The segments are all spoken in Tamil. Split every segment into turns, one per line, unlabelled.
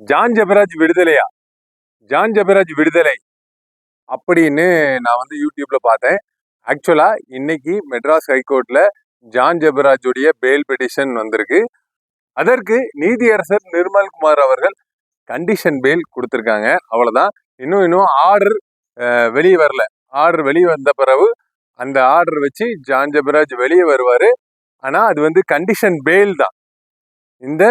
ஜான் ஜெபராஜ் விடுதலையா? ஜான் ஜெபராஜ் விடுதலை அப்படின்னு நான் வந்து யூடியூப்ல பார்த்தேன். ஆக்சுவலா இன்னைக்கு மெட்ராஸ் ஹைகோர்ட்ல ஜான் ஜெபராஜுடைய பெயில் பெட்டிஷன் வந்திருக்கு. அதற்கு நீதியரசர் நிர்மல்குமார் அவர்கள் கண்டிஷன் பெயில் கொடுத்துருக்காங்க. அவ்வளோதான் இன்னும் இன்னும் ஆர்டர் வெளியே வரல. ஆர்டர் வெளியே வந்த பிறகு அந்த ஆர்டர் வச்சு ஜான் ஜெபராஜ் வெளியே வருவார். ஆனால் அது வந்து கண்டிஷன் பெயில் தான். இந்த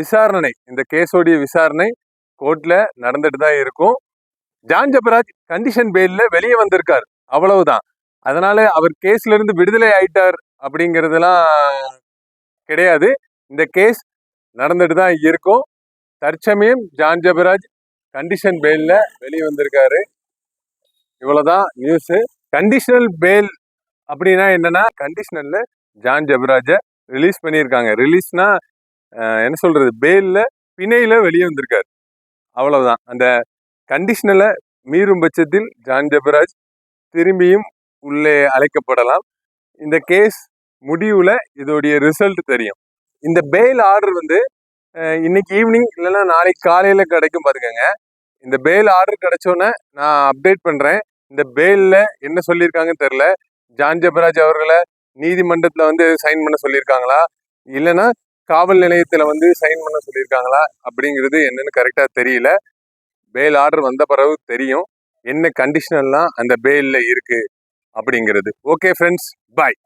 விசாரணை இந்த கேஸோடைய விசாரணை கோர்ட்டில் நடந்துட்டு தான் இருக்கும். ஜான் ஜபராஜ் கண்டிஷன் பெயிலில் வெளியே வந்திருக்கார் அவ்வளவுதான். அதனால அவர் கேஸ்ல இருந்து விடுதலை ஆயிட்டார் அப்படிங்கிறதுலாம் கிடையாது. இந்த கேஸ் நடந்துட்டு தான் இருக்கும். தற்சமயம் ஜான் ஜெபராஜ் கண்டிஷன் பெயிலில் வெளியே வந்திருக்காரு. இவ்வளோதான் நியூஸு கண்டிஷனல் பெயில் அப்படின்னா என்னன்னா கண்டிஷனல்ல ஜான் ஜபராஜை ரிலீஸ் பண்ணியிருக்காங்க. ரிலீஸ்னா என்ன சொல்றது? பேலில் பிணையில வெளியே வந்திருக்காரு. அவ்வளவுதான். அந்த கண்டிஷனலை மீறும் பட்சத்தில் ஜான் ஜெபராஜ் திரும்பியும் உள்ளே அழைக்கப்படலாம். இந்த கேஸ் முடிவில் இதோடைய ரிசல்ட் தெரியும். இந்த பெயில் ஆர்டர் வந்து இன்னைக்கு ஈவினிங் இல்லைன்னா நாளைக்கு காலையில் கிடைக்கும் பாத்துக்கோங்க. இந்த பெயில் ஆர்டர் கிடைச்சோன்னே நான் அப்டேட் பண்ணுறேன் இந்த பெயிலில் என்ன சொல்லியிருக்காங்கன்னு தெரில ஜான் ஜெபராஜ் அவர்களை நீதிமன்றத்தில் வந்து சைன் பண்ண சொல்லியிருக்காங்களா? இல்லைன்னா காவல் நிலையத்தில் வந்து சைன் பண்ண சொல்லியிருக்காங்களா அப்படிங்கிறது என்னன்னு கரெக்டாக தெரியல. பெயில் ஆர்டர் வந்த பிறகு தெரியும். என்ன கண்டிஷனெல்லாம் அந்த பெயில்ல இருக்குது அப்படிங்கிறது. Okay friends bye